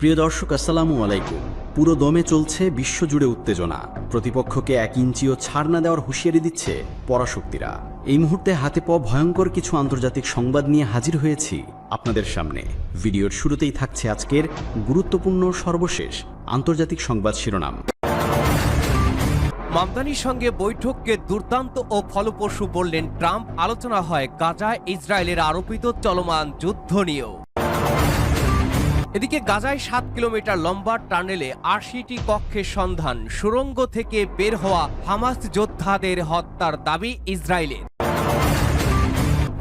প্রিয় দর্শক, আসসালামু আলাইকুম। পুরো দমে চলছে বিশ্বজুড়ে উত্তেজনা। প্রতিপক্ষকে এক ইঞ্চিও ছাড় না দেওয়ার হুঁশিয়ারি দিচ্ছে পরাশক্তিরা। এই মুহূর্তে হাতে পাওয়া ভয়ঙ্কর কিছু আন্তর্জাতিক সংবাদ নিয়ে হাজির হয়েছি আপনাদের সামনে। ভিডিওর শুরুতেই থাকছে আজকের গুরুত্বপূর্ণ সর্বশেষ আন্তর্জাতিক সংবাদ শিরোনাম। মামদানির সঙ্গে বৈঠককে দুর্দান্ত ও ফলপ্রসূ বললেন ট্রাম্প। আলোচনা হয় গাজায় ইসরায়েলের আরোপিত চলমান যুদ্ধ নিয়েও। এদিকে গাজায় সাত কিলোমিটার লম্বা টানেলে আশিটি কক্ষের সন্ধান সুড়ঙ্গ থেকে বের হওয়া হামাস যোদ্ধাদের হত্যার দাবি ইসরায়েলের।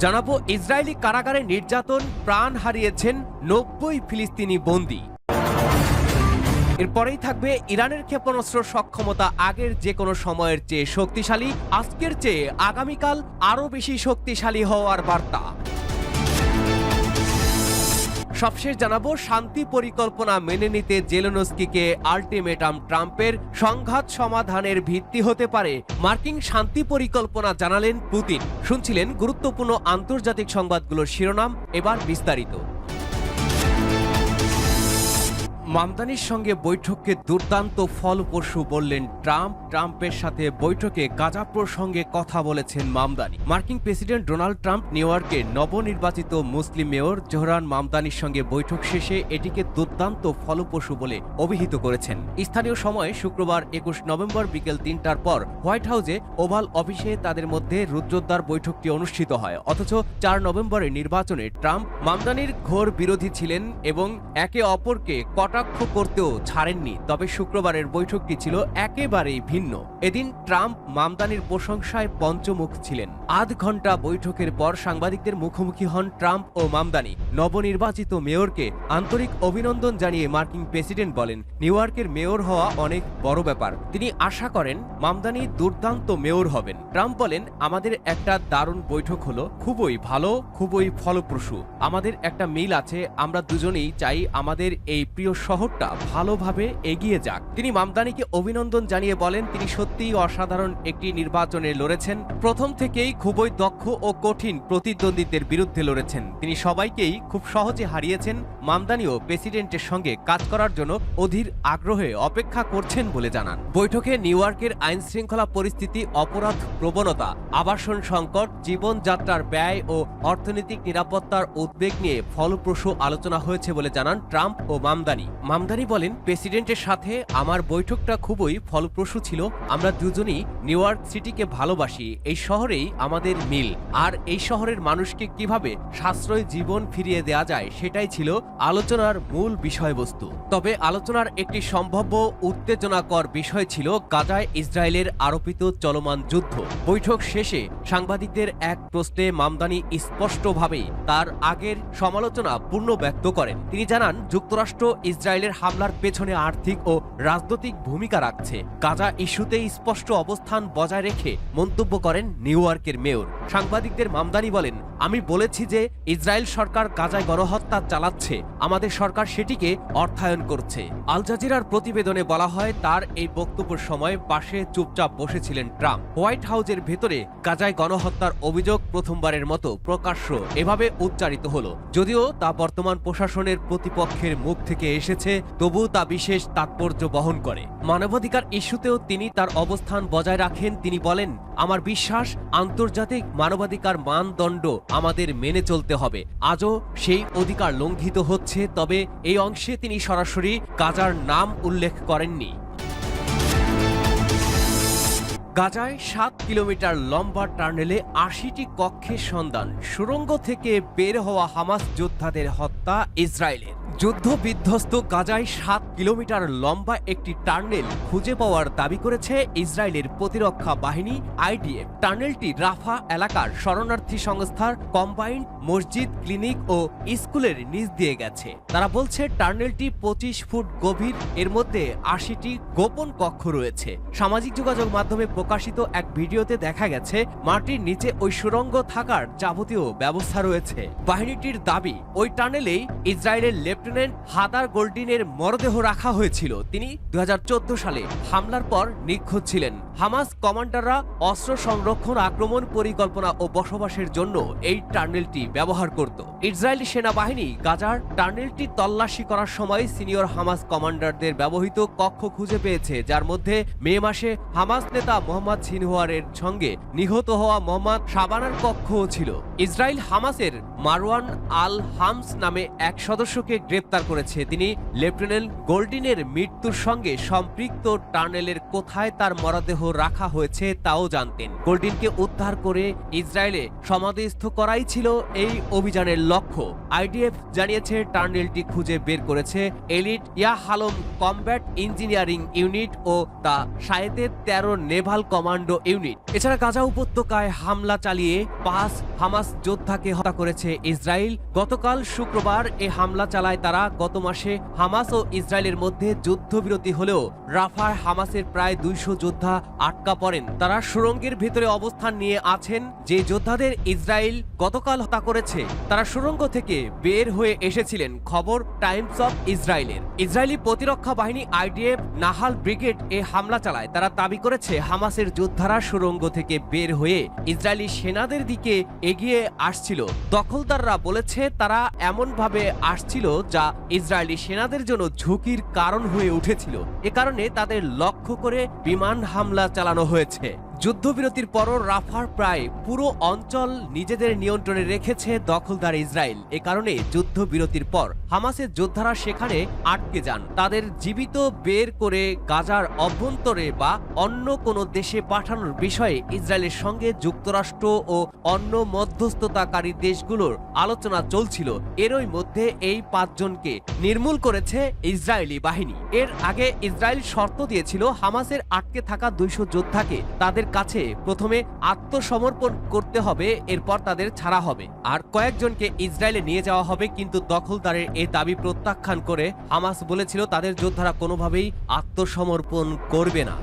জানাব ইসরায়েলি কারাগারে নির্যাতন, প্রাণ হারিয়েছেন নব্বই ফিলিস্তিনি বন্দী। এরপরেই থাকবে ইরানের ক্ষেপণাস্ত্র সক্ষমতা আগের যে কোনো সময়ের চেয়ে শক্তিশালী, আজকের চেয়ে আগামীকাল আরও বেশি শক্তিশালী হওয়ার বার্তা। সবশেষ জানাব, শান্তি পরিকল্পনা মেনে নিতে জেলেনস্কিকে আলটিমেটাম ট্রাম্পের সংঘাত সমাধানের ভিত্তি হতে পারে, মার্কিন শান্তি পরিকল্পনা জানালেন পুতিন। শুনছিলেন গুরুত্বপূর্ণ আন্তর্জাতিক সংবাদগুলোর শিরোনাম, এবার বিস্তারিত। মামদানির সঙ্গে বৈঠককে দুর্দান্ত ফলপ্রসূ বললেন ট্রাম্প। ট্রাম্পের সাথে বৈঠকে গাজা প্রসঙ্গে কথা বলেছেন মামদানি। মার্কিন প্রেসিডেন্ট ডোনাল্ড ট্রাম্প নিউ ইয়র্কে নবনির্বাচিত মুসলিম মেয়র জোহরান মামদানির সঙ্গে বৈঠক শেষে এটিকে দুর্দান্ত ফলপ্রসূ বলে অভিহিত করেছেন। স্থানীয় সময়ে শুক্রবার একুশ নভেম্বর বিকেল তিনটার পর হোয়াইট হাউসে ওভাল অফিসে তাদের মধ্যে রুদ্রদ্বার বৈঠকটি অনুষ্ঠিত হয়। অথচ চার নভেম্বরের নির্বাচনে ট্রাম্প মামদানির ঘোর বিরোধী ছিলেন এবং একে অপরকে কটাক্ষ করতেও ছাড়েননি, তবে শুক্রবারের বৈঠকটি ছিল একেবারেই ভিন্ন। এদিন ট্রাম্প মামদানির প্রশংসায় পঞ্চমুখ ছিলেন। আধ ঘণ্টা বৈঠকের পর সাংবাদিকদের মুখোমুখি হন ট্রাম্প ও মামদানি। নবনির্বাচিত মেয়রকে আন্তরিক অভিনন্দন জানিয়ে মার্কিন প্রেসিডেন্ট বলেন, নিউ ইয়র্কের মেয়র হওয়া অনেক বড় ব্যাপার। তিনি আশা করেন মামদানি দুর্দান্ত মেয়র হবেন। ট্রাম্প বলেন, আমাদের একটা দারুণ বৈঠক হলো। খুবই ভালো, খুবই ফলপ্রসূ। আমাদের একটা মিল আছে, আমরা দুজনেই চাই আমাদের এই প্রিয় শহরটা ভালোভাবে এগিয়ে যাক। তিনি মামদানিকে অভিনন্দন জানিয়ে বলেন, তিনি সত্যিই অসাধারণ একটি নির্বাচনে লড়েছেন। প্রথম থেকেই খুবই দক্ষ ও কঠিন প্রতিদ্বন্দ্বীদের বিরুদ্ধে লড়েছেন। তিনি সবাইকেই খুব সহজে হারিয়েছেন মামদানিও প্রেসিডেন্টের সঙ্গে কাজ করার জন্য অধীর আগ্রহে অপেক্ষা করছেন বলে জানান। বৈঠকে নিউ ইয়র্কের আইন শৃঙ্খলা পরিস্থিতি, অপরাধ, প্রবণতা, আবাসন সংকট, জীবনযাত্রার ব্যয় ও অর্থনৈতিক নিরাপত্তার উদ্বেগ নিয়ে ফলপ্রসূ আলোচনা হয়েছে বলে জানান ট্রাম্প ও মামদানি। মামদানি বলেন, প্রেসিডেন্টের সাথে আমার বৈঠকটা খুবই ফলপ্রসূ ছিল। আমরা দুজনই নিউ ইয়র্ক সিটিকে ভালোবাসি। এই শহরেই আমাদের মিল। আর এই শহরের মানুষকে কীভাবে সাশ্রয় জীবন ফিরিয়ে দেওয়া যায় সেটাই ছিল আলোচনার মূল বিষয়বস্তু। তবে আলোচনার একটি সম্ভাব্য উত্তেজনাকর বিষয় ছিল গাজায় ইসরায়েলের আরোপিত চলমান যুদ্ধ। বৈঠক শেষে সাংবাদিকদের এক প্রশ্নে মামদানি স্পষ্টভাবে তার আগের সমালোচনা পূর্ণ ব্যক্ত করেন। তিনি জানান, যুক্তরাষ্ট্র ইসরায়েলের হামলার পেছনে আর্থিক ও রাজনৈতিক ভূমিকা রাখছে। গাজা ইস্যুতে স্পষ্ট অবস্থান বজায় রেখে মন্তব্য করেন নিউ ইয়র্কের মেয়র। সাংবাদিকদের মামদানি বলেন, আমি বলেছি যে ইসরায়েল সরকার গাজায় গণহত্যা চালাচ্ছে। আমাদের সরকার সেটিকে অর্থায়ন করছে। আল জাজিরার প্রতিবেদনে বলা হয়, তার এই বক্তব্যের সময় পাশে চুপচাপ বসেছিলেন ট্রাম্প। হোয়াইট হাউসের ভেতরে গাজায় গণহত্যার অভিযোগ প্রথমবারের মতো প্রকাশ্য। এভাবে উচ্চারিত হলো। যদিও তা বর্তমান প্রশাসনের প্রতিপক্ষের মুখ থেকে এসেছে, তবু তা বিশেষ তাৎপর্য বহন করে। মানবাধিকার ইস্যুতেও তিনি তার অবস্থান বজায় রাখেন। তিনি বলেন, আমার বিশ্বাস, আন্তর্জাতিক মানবাধিকার মানদণ্ড আমাদের মেনে চলতে হবে। আজও সেই অধিকার লঙ্ঘিত হচ্ছে। তবে এই অংশে তিনি সরাসরি গাজার নাম উল্লেখ করেননি। গাজায় সাত কিলোমিটার লম্বা টার্নেলে আশিটি কক্ষের সন্ধান, সুরঙ্গ থেকে বের হওয়া হামাস যোদ্ধাদের হত্যা ইসরায়েলের। যুদ্ধ বিধ্বস্ত গাজায় সাত কিলোমিটার লম্বা একটি টার্নেল খুঁজে পাওয়ার দাবি করেছে ইসরায়েলের প্রতিরক্ষা বাহিনী, আইডিএফ। টার্নেলটি রাফা এলাকার শরণার্থী সংস্থার কম্বাইন্ড, মসজিদ, ক্লিনিক ও স্কুলের নিচ দিয়ে গেছে। তারা বলছে, টার্নেলটি পঁচিশ ফুট গভীর, এর মধ্যে আশিটি গোপন কক্ষ রয়েছে। সামাজিক যোগাযোগ মাধ্যমে প্রকাশিত এক ভিডিওতে দেখা গেছে, মাটির নিচে ওই সুরঙ্গ থাকার যাবতীয় ব্যবস্থা রয়েছে। বাহিনীটির দাবি, ওই টার্নেলেই ইসরায়েলের লেফটেন্যান্ট লেফটেন্যান্ট হাদার গোল্ডিনের মরদেহ রাখা হয়েছিল। তিনি দু সালে হামলার পর নিখোঁজ ছিলেন। হামাস কমান্ডাররা অস্ত্র সংরক্ষণ, আক্রমণ, পরিকল্পনা ও বসবাসের জন্য এই টার্নেলটি ব্যবহার করত। ইসরায়েলি সেনাবাহিনী গাজার টার্নেলটি তল্লাশি করার সময় সিনিয়র হামাস কমান্ডারদের ব্যবহৃত কক্ষ খুঁজে পেয়েছে, যার মধ্যে মে মাসে হামাস নেতা মোহাম্মদ সিনহুয়ারের সঙ্গে নিহত হওয়া মোহাম্মদ সাবানার কক্ষও ছিল। ইসরায়েল হামাসের মারওয়ান আল হামস নামে এক সদস্যকে গ্রেপ্তার করেছে। তিনি লেফটেন্যান্ট গোল্ডিনের মৃত্যুর সঙ্গে সম্পৃক্ত টার্নেলের কোথায় তার মরদেহ রাখা হয়েছে তাও জানতেন। গোল্ডিনকে উদ্ধার করে ইসরায়েলে সমাধিস্থ করাই ছিল এই অভিযানের লক্ষ্য। আইডিএফ জানিয়েছে, টার্নেলটি খুঁজে বের করেছে elite Yahalom combat engineering unit ও তা সায়েতের তেরো নেভাল কমান্ডো ইউনিট। এছাড়া গাজা উপত্যকায় হামলা চালিয়ে পাঁচ হামাস যোদ্ধাকে হত্যা করেছে ইসরায়েল। গতকাল শুক্রবার এ হামলা চালায় তারা গত মাসে হামাস ও ইসরায়েলের মধ্যে যুদ্ধবিরতি হলেও রাফার হামাসের প্রায় দুইশো যোদ্ধা আটকা পড়েন। তারা সুরঙ্গের ভিতরে অবস্থান নিয়ে আছেন, যে যোদ্ধাদের ইসরায়েল গতকাল হত্যা করেছে। তারা সুরঙ্গ থেকে বের হয়ে এসেছিলেন, খবর টাইমস অফ ইসরায়েলের। ইসরায়েলি প্রতিরক্ষা বাহিনী আইডিএফ নাহাল ব্রিগেড এ হামলা চালায়। তারা দাবি করেছে, হামাসের যোদ্ধারা সুরঙ্গ থেকে বের হয়ে ইসরায়েলি সেনাদের দিকে এগিয়ে আসছিল। দখলদাররা বলেছে, তারা এমনভাবে আসছিল যা ইসরায়েলি সেনাদের জন্য ঝুঁকির কারণ হয়ে উঠেছিল। এ কারণে তাদের লক্ষ্য করে বিমান হামলা চালানো হয়েছে। যুদ্ধবিরতির পরও রাফার প্রায় পুরো অঞ্চল নিজেদের নিয়ন্ত্রণে রেখেছে দখলদার ইসরায়েল। এ কারণে যুদ্ধবিরতির পর হামাসের যোদ্ধারা সেখানে আটকে যান। তাদের জীবিত বের করে গাজার অভ্যন্তরে বা অন্য কোনো দেশে পাঠানোর বিষয়ে ইসরায়েলের সঙ্গে যুক্তরাষ্ট্র ও অন্য মধ্যস্থতাকারী দেশগুলোর আলোচনা চলছিল। এরই মধ্যে এই পাঁচজনকে নির্মূল করেছে ইসরায়েলি বাহিনী। এর আগে ইসরায়েল শর্ত দিয়েছিল হামাসের আটকে থাকা দুইশো যোদ্ধাকে তাদের কাছে প্রথমে আত্মসমর্পণ করতে হবে, এরপর তাদের ছাড়া হবে। আর কয়েকজনকে ইসরায়েলে নিয়ে যাওয়া হবে, কিন্তু দখলদারের এ দাবি প্রত্যাখ্যান করে হামাস বলেছিল, তাদের যোদ্ধারা কোনোভাবেই আত্মসমর্পণ করবে না।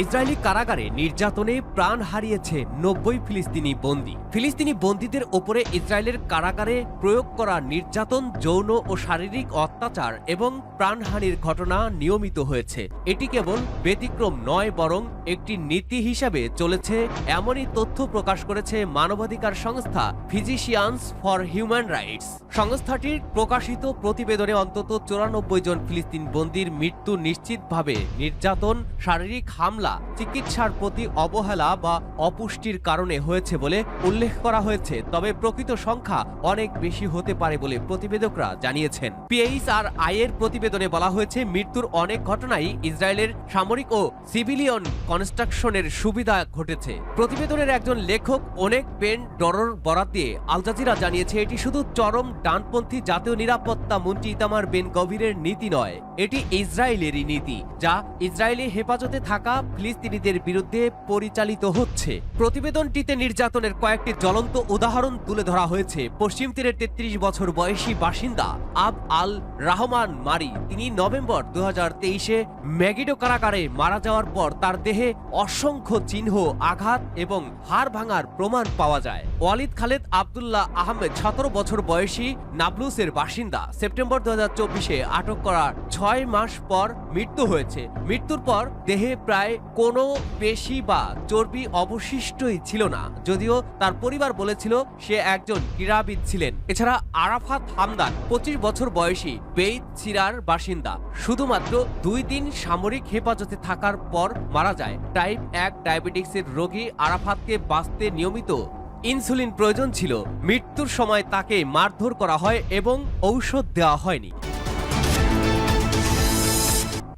ইসরায়েলি কারাগারে নির্যাতনে প্রাণ হারিয়েছে নব্বই ফিলিস্তিনি বন্দী। ফিলিস্তিনি বন্দীদের ওপরে ইসরায়েলের কারাগারে প্রয়োগ করা নির্যাতন, যৌন ও শারীরিক অত্যাচার এবং প্রাণহানির ঘটনা নিয়মিত হয়েছে। এটি কেবল ব্যতিক্রম নয়, বরং একটি নীতি হিসাবে চলেছে, এমনই তথ্য প্রকাশ করেছে মানবাধিকার সংস্থা ফিজিশিয়ানস ফর হিউম্যান রাইটস। সংস্থাটির প্রকাশিত প্রতিবেদনে অন্তত চুরানব্বই জন ফিলিস্তিন বন্দীর মৃত্যু নিশ্চিতভাবে নির্যাতন, শারীরিক হামলা চিকিৎসার প্রতি অবহেলা বা অপুষ্টির কারণে হয়েছে বলে উল্লেখ করা হয়েছে, তবে প্রকৃত সংখ্যা অনেক বেশি হতে পারে বলে প্রতিবেদকরা জানিয়েছেন। পিএইচ আর আইয়ের প্রতিবেদনে বলা হয়েছে, মৃত্যুর অনেক ঘটনাই ইসরায়েলের সামরিক ও সিভিলিয়ন কনস্ট্রাকশনের সুবিধা ঘটেছে। প্রতিবেদনের একজন লেখক অনেক পেন ডরর বরাত দিয়ে আল জাজিরা জানিয়েছে, এটি শুধু চরম ডানপন্থী জাতীয় নিরাপত্তা মন্ত্রী ইতামার বেন গভীরের নীতি নয়, এটি ইসরায়েলেরই নীতি, যা ইসরায়েলি হেফাজতে থাকা ফিলিস্তিনিদের বিরুদ্ধে পরিচালিত হচ্ছে। প্রতিবেদনটিতে নির্যাতনের কয়েকটি জ্বলন্ত উদাহরণ তুলে ধরা হয়েছে। পশ্চিম তীরের তেত্রিশ বছর বয়সী বাসিন্দা আব আল রাহমান মারি। তিনি নভেম্বর দু হাজার তেইশে ম্যাগিডো কারাগারে মারা যাওয়ার পর তার দেহে অসংখ্য চিহ্ন, আঘাত এবং হাড় ভাঙার প্রমাণ পাওয়া যায়। ওয়ালিদ খালেদ আবদুল্লাহ আহমেদ সতেরো বছর বয়সী নাবলুসের বাসিন্দা। সেপ্টেম্বর দু হাজার চব্বিশে আটক করার ছয় মাস পর মৃত্যু হয়েছে। মৃত্যুর পর দেহে প্রায় কোনো পেশি বা চর্বি অবশিষ্টই ছিল না। যদিও তার পরিবার বলেছিল সে একজন ক্রীড়াবিদ ছিলেন। এছাড়া আরাফাত হামদান পঁচিশ বছর বয়সী বেইত চিরার বাসিন্দা। শুধুমাত্র দুই দিন সামরিক হেফাজতে থাকার পর মারা যায়। টাইপ এক ডায়াবেটিক্সের রোগী আরাফাতকে বাঁচতে নিয়মিত ইনসুলিন প্রয়োজন ছিল। মৃত্যুর সময় তাকে মারধর করা হয় এবং ঔষধ দেওয়া হয়নি।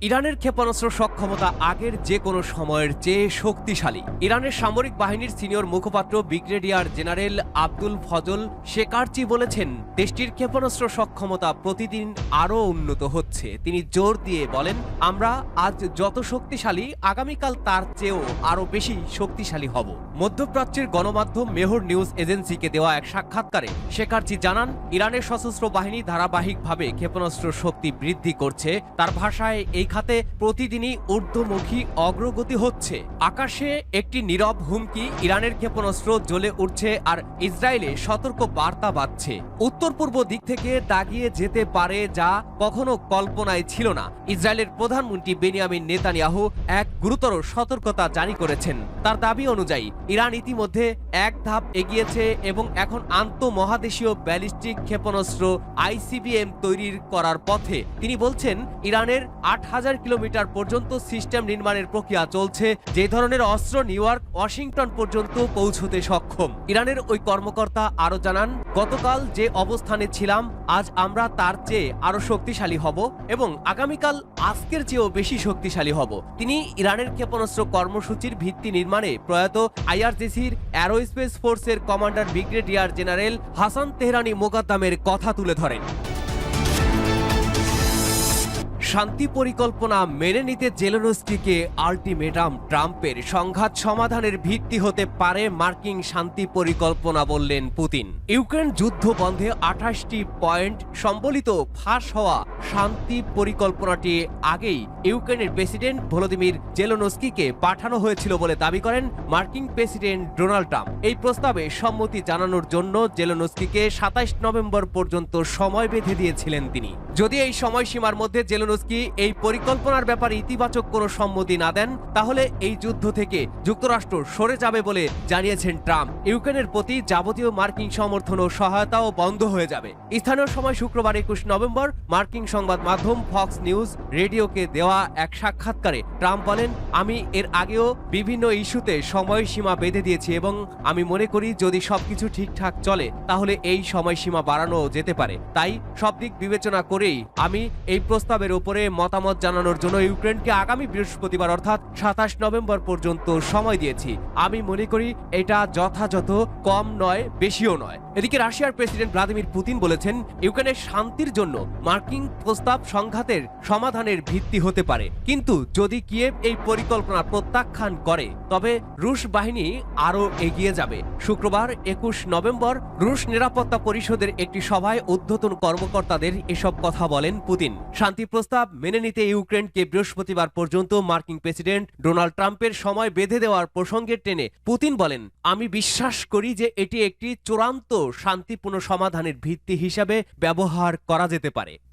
ইরানের ক্ষেপণাস্ত্র সক্ষমতা আগের যে কোনো সময়ের চেয়ে শক্তিশালী। ইরানের সামরিক বাহিনীর সিনিয়র মুখপাত্র brigadier general Abdul Fazal Shekarchi বলেছেন, দেশটির ক্ষেপণাস্ত্র সক্ষমতা প্রতিদিন আরও উন্নত হচ্ছে। তিনি জোর দিয়ে বলেন, আমরা আজ যত শক্তিশালী, আগামীকাল তার চেয়েও আরও বেশি শক্তিশালী হব। মধ্যপ্রাচ্যের গণমাধ্যম মেহর নিউজ এজেন্সিকে দেওয়া এক সাক্ষাৎকারে শেখারচি জানান, ইরানের সশস্ত্র বাহিনী ধারাবাহিকভাবে ক্ষেপণাস্ত্র শক্তি বৃদ্ধি করছে, তার ভাষায় এই খাতে প্রতিদিনই ঊর্ধ্বমুখী অগ্রগতি হচ্ছে। আকাশে একটি নীরব হুমকি, ইরানের ক্ষেপণাস্ত্র জ্বলে উঠছে আর ইসরায়েলে সতর্ক বার্তা বাজছে। উত্তর পূর্ব দিক থেকে দাগিয়ে যেতে পারে যা কখনো কল্পনায় ছিল না। ইসরায়েলের প্রধানমন্ত্রী বেনিয়ামিন নেতানিয়াহু এক গুরুতর সতর্কতা জারি করেছেন। তার দাবি অনুযায়ী, ইরান ইতিমধ্যে এক ধাপ এগিয়েছে এবং এখন আন্তঃমহাদেশীয় ব্যালিস্টিক ক্ষেপণাস্ত্র আইসিবিএম তৈরির করার পথে। তিনি বলছেন, ইরানের আট হাজার কিলোমিটার পর্যন্ত সিস্টেম নির্মাণের প্রক্রিয়া চলছে। যে ধরনের অস্ত্র নিউ ইয়র্ক, ওয়াশিংটন পর্যন্ত পৌঁছতে সক্ষম। ইরানের ওই কর্মকর্তা আরও জানান, গতকাল যে অবস্থানে ছিলাম, আজ আমরা তার চেয়ে আরও শক্তিশালী হব এবং আগামীকাল আজকের চেয়েও বেশি শক্তিশালী হব। তিনি ইরানের ক্ষেপণাস্ত্র কর্মসূচির ভিত্তি নির্মাণে প্রয়াত আইআরজিসির অ্যারোস্পেস ফোর্সের commander brigadier general Hassan Tehrani মোকাদ্দামের কথা তুলে ধরেন। শান্তি পরিকল্পনা মেনে নিতে জেলেনস্কিকে আলটিমেটাম ট্রাম্পের সংঘাত সমাধানের ভিত্তি হতে পারে মার্কিন শান্তি পরিকল্পনা বললেন পুতিন। ইউক্রেন যুদ্ধ বন্ধে আঠাশটি পয়েন্ট সম্বলিত ফাঁস হওয়া শান্তি পরিকল্পনাটি আগেই ইউক্রেনের প্রেসিডেন্ট ভলোদিমির জেলোনস্কিকে পাঠানো হয়েছিল বলে দাবি করেন মার্কিন প্রেসিডেন্ট ডোনাল্ড ট্রাম্প। এই প্রস্তাবে সম্মতি জানানোর জন্য জেলোনস্কিকে সাতাইশ নভেম্বর পর্যন্ত সময় বেঁধে দিয়েছিলেন তিনি। যদি এই সময়সীমার মধ্যে জেলোনস্কি এই পরিকল্পনার ব্যাপারে ইতিবাচক কোনো সম্মতি না দেন, তাহলে এই যুদ্ধ থেকে যুক্তরাষ্ট্র সরে যাবে বলে জানিয়েছেন ট্রাম্প। ইউক্রেনের প্রতি যাবতীয় মার্কিন সমর্থন ও সহায়তাও বন্ধ হয়ে যাবে। স্থানীয় সময় শুক্রবার একুশ নভেম্বর মার্কিন সংবাদ মাধ্যম ফক্স নিউজ রেডিওকে দেওয়া এক সাক্ষাৎকারে ট্রাম্প বলেন, আমি এর আগেও বিভিন্ন ইস্যুতে সময়সীমা বেঁধে দিয়েছি এবং আমি মনে করি যদি সবকিছু ঠিকঠাক চলে, তাহলে এই সময়সীমা বাড়ানো যেতে পারে। তাই সব দিক বিবেচনা করেই আমি এই প্রস্তাবের উপরে মতামত জানানোর জন্য ইউক্রেনকে আগামী বৃহস্পতিবার অর্থাৎ সাতাশ নভেম্বর পর্যন্ত সময় দিয়েছি। আমি মনে করি এটা যথাযথ, কম নয়, বেশিও নয়। এদিকে রাশিয়ার প্রেসিডেন্ট ভ্লাদিমির পুতিন বলেছেন ইউক্রেনের শান্তির জন্য মার্কিন প্রস্তাব সংঘাতের সমাধানের ভিত্তি হতে পারে। কিন্তু যদি কিয়েভ এই পরিকল্পনা প্রত্যাখ্যান করে, তবে রুশ বাহিনী আরও এগিয়ে যাবে। শুক্রবার একুশ নভেম্বর রুশ নিরাপত্তা পরিষদের একটি সভায় ঊর্ধ্বতন কর্মকর্তাদের এসব কথা বলেন পুতিন। শান্তি প্রস্তাব মেনে নিতে ইউক্রেনকে বৃহস্পতিবার পর্যন্ত মার্কিন প্রেসিডেন্ট ডোনাল্ড ট্রাম্পের সময় বেঁধে দেওয়ার প্রসঙ্গে টেনে পুতিন বলেন, আমি বিশ্বাস করি যে এটি একটি চূড়ান্ত শান্তিপূর্ণ সমাধানের ভিত্তি হিসাবে ব্যবহার করা যেতে পারে।